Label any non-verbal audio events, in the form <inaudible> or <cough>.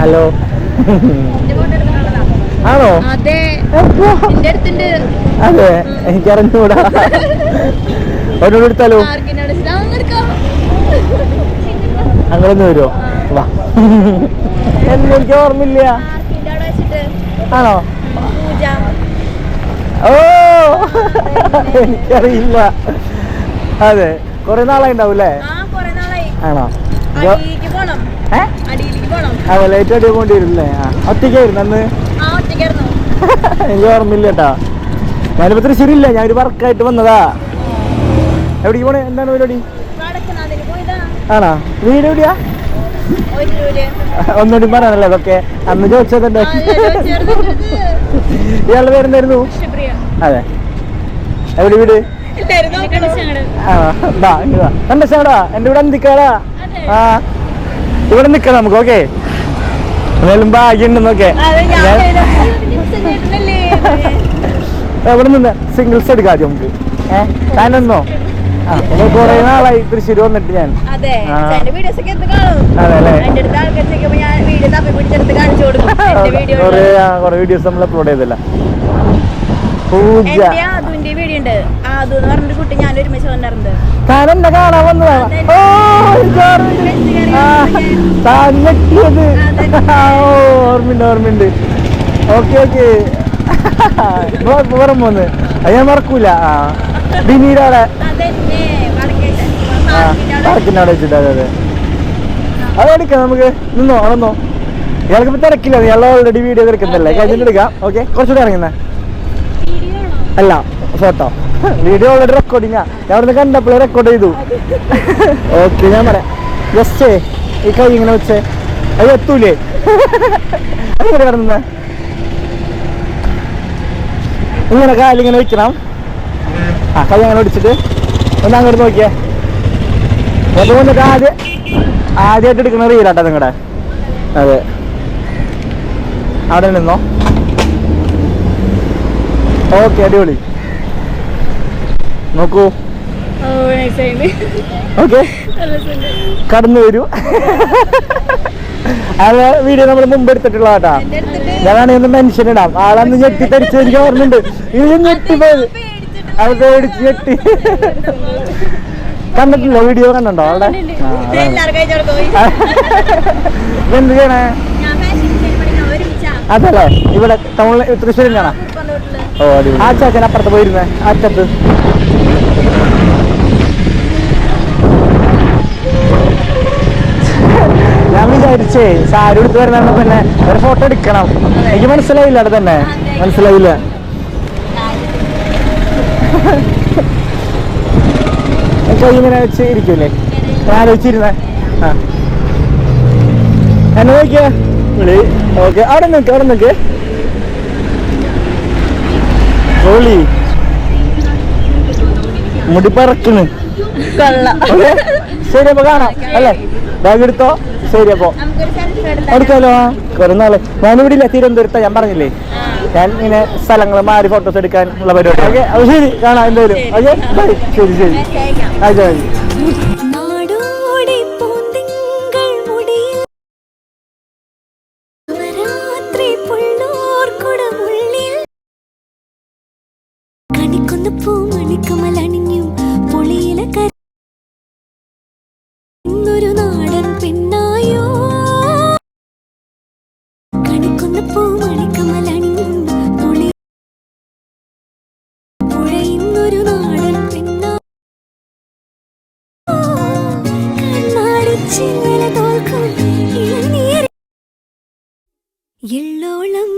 Hello. ആണോ? അതെ. അതെ എനിക്കറിഞ്ഞൂടാ. ഒന്നോട് എടുത്താലോ? അങ്ങനെ വരുമോ വാ. എന്നെ എനിക്ക് ഓർമ്മയില്ല. ആണോ? ഓ! എനിക്കറിയില്ല. അതെ കുറെ നാളായി ഉണ്ടാവും ആ കൊറേ നാളായി. ആണോ? ജോ- അടിയിലേക്ക് പോണം. ഏ? പോണം. അതെ ലൈറ്റ് അടി പോണ്ടിരുന്നല്ലേ ഒറ്റയ്ക്കായിരുന്നു അന്ന്? എനിക്ക് ഓർമ്മയില്ല കേട്ടാ ഞാനിപ്പോ തൃശ്ശൂരില്ല? ഞാൻ ഒരു വർക്കായിട്ട് വന്നതാ. എവിടേക്ക് പോണേ? എന്താണ് പരിപാടി? ആണോ? വീട് എവിടെയാ <laughs> ഒന്നുകൂടി പറയാനല്ലേ അതൊക്കെ? അന്ന് ചോദിച്ചതല്ലേ <laughs> ഇയാളുടെ പേരെന്തായിരുന്നു? കൃഷ്ണപ്രിയ അതെ. എവിടെ വീട്? ഇല്ലായിരുന്നു ശാടാ എന്റെ ഇവിടെ നിക്കാടാ. ആ ഇവിടെ നിക്കാം നമുക്ക് ഓക്കെ. എന്തായാലും ഭാഗ്യമുണ്ടെന്നൊക്കെ അതെ ഞാൻ ഞാൻ- ചേട്ടനല്ലേ <laughs> എവിടെ നിന്ന് സിംഗിൾസ് എടുക്കാം നമുക്ക്? ഏഹ് താനെന്നോ കുറെ നാളായി തൃശ്ശൂർ വന്നിട്ട് ഞാൻ. അതെ വീഡിയോസ് ഒക്കെ എടുത്ത് കാണും. അതെ എന്റെ അടുത്ത് ആൾക്കാർ ചോദിക്കുമ്പോ ഞാൻ വീഡിയോ തപ്പി പിടിച്ചെടുത്ത് കാണിച്ചു കൊടുക്കും. <laughs> കുറെ വീഡിയോസ് നമ്മൾ അപ്ലോഡ് ചെയ്തില്ല? പൂജ. വീഡിയോ ഉണ്ട്. ആദു എന്ന് പറഞ്ഞൊരു കുട്ടി ഞാൻ ഒരുമിച്ച് വന്നിരുന്നത് താൻ എന്നെ കാണാൻ വന്നതാണ് ഓ ഓർമ്മയുണ്ട്. താൻ ഞെട്ടിയത്. ഓ ഓർമ്മയുണ്ട് ഓർമ്മയുണ്ട്. Okay okay. <laughs> പുറം പോന്ന്. അത് ഞാൻ മറക്കൂല. ആ. ബിനീരാടെ പാർക്കിന്റെ അവിടെ വെച്ചിട്ട് അതെ അതെ. അത് എടുക്കാം നമുക്ക്. നിന്നോ നിന്നോ ഇയാൾക്ക് ഇപ്പൊ തിരക്കില്ല ഇയാൾ ഓൾറെഡി വീഡിയോ എടുക്കുന്നല്ലേ കഴിഞ്ഞിട്ട് എടുക്കാം. ഓക്കെ കുറച്ചുകൂടെ ഇറങ്ങുന്നേ. അല്ല ഫോട്ടോ വീഡിയോ ഓൾറെഡി റെക്കോർഡിങ്ങാ ഞാൻ അവിടുന്ന് കണ്ടപ്പോൾ റെക്കോർഡ് ചെയ്തു. <laughs> ഓക്കെ ഞാൻ പറയാം. ജസ്റ്റേ ഈ കൈ ഇങ്ങനെ വെച്ചേ. അത് എത്തൂലേ? <laughs> അങ്ങനെ കിടന്ന? ഇങ്ങനെ കാലിങ്ങനെ വെക്കണം. ആ കൈ അങ്ങനെ ഒടിച്ചിട്ട് ഒന്ന് അങ്ങോട്ട് നോക്കിയേ. അത് വന്നിട്ട് ആദ്യം ആദ്യമായിട്ട് എടുക്കുന്ന റീലാട്ടോ നിങ്ങളുടെ അതെ. അവിടെ നിന്നോ? ഓക്കെ അടിപൊളി. നോക്കൂ. ഓക്കെ. കടന്നു വരൂ. അത് വീഡിയോ നമ്മൾ മുമ്പ് എടുത്തിട്ടുള്ള കേട്ടാ ഞാനാണെങ്കിൽ ഒന്ന് മെൻഷൻ ഇടാം. ആളന്ന് ഞെട്ടി തരിച്ചു എനിക്ക് ഓർമ്മയുണ്ട്. ഇത് ഞെട്ടി പോയത് അത് പേടിച്ച് ഞെട്ടി. കണ്ടിട്ടില്ല വീഡിയോ കണ്ടോ അവിടെ? <laughs> എന്ത് ചെയ്യണേ? അതല്ലേ? ഇവിടെ ടൗണിൽ തൃശ്ശൂരിലാണോ കുറുപ്പന്റെ ഓ അടിപൊളി. ആ ചാച്ചൻ അപ്പുറത്ത് പോയിരുന്നേ അറ്റത്ത് ഞാൻ വിചാരിച്ചേ സാരി എടുത്ത് വരുന്ന പിന്നെ ഒരു ഫോട്ടോ എടുക്കണം. എനിക്ക് മനസ്സിലായില്ല അവിടെ തന്നെ. മനസ്സിലായില്ല. കൈ ഇങ്ങനെ വെച്ച് ഇരിക്കൂലേ ഞാൻ ആലോചിച്ചിരുന്നേ ആ. എന്നെ നോക്കിയേ. വിളി. ഓക്കെ. അവിടെ നിൽക്ക് അവിടെ നിൽക്ക് ഓളി മുടി പറക്കണ്. കൊള്ള. ശരി അപ്പൊ കാണാം. അല്ലേ? ബാഗ് എടുത്തോ? ശരി അപ്പോ. എടുക്കാലോ? കുറെ നാളെ. ഞാനിവിടെ ഇല്ല. തിരുവനന്തപുരത്താ. ഞാൻ പറഞ്ഞില്ലേ? ഞാൻ ഇങ്ങനെ സ്ഥലങ്ങൾ മാറി ഫോട്ടോസ് എടുക്കാൻ ഉള്ള പരിപാടി. ഓക്കെ അത് ശരി. കാണാം എന്തായാലും. ഓക്കെ ബൈ ശരി ശരി. മെസ്സേജ് അയക്കാം അയച്ചോ எல்லோளம்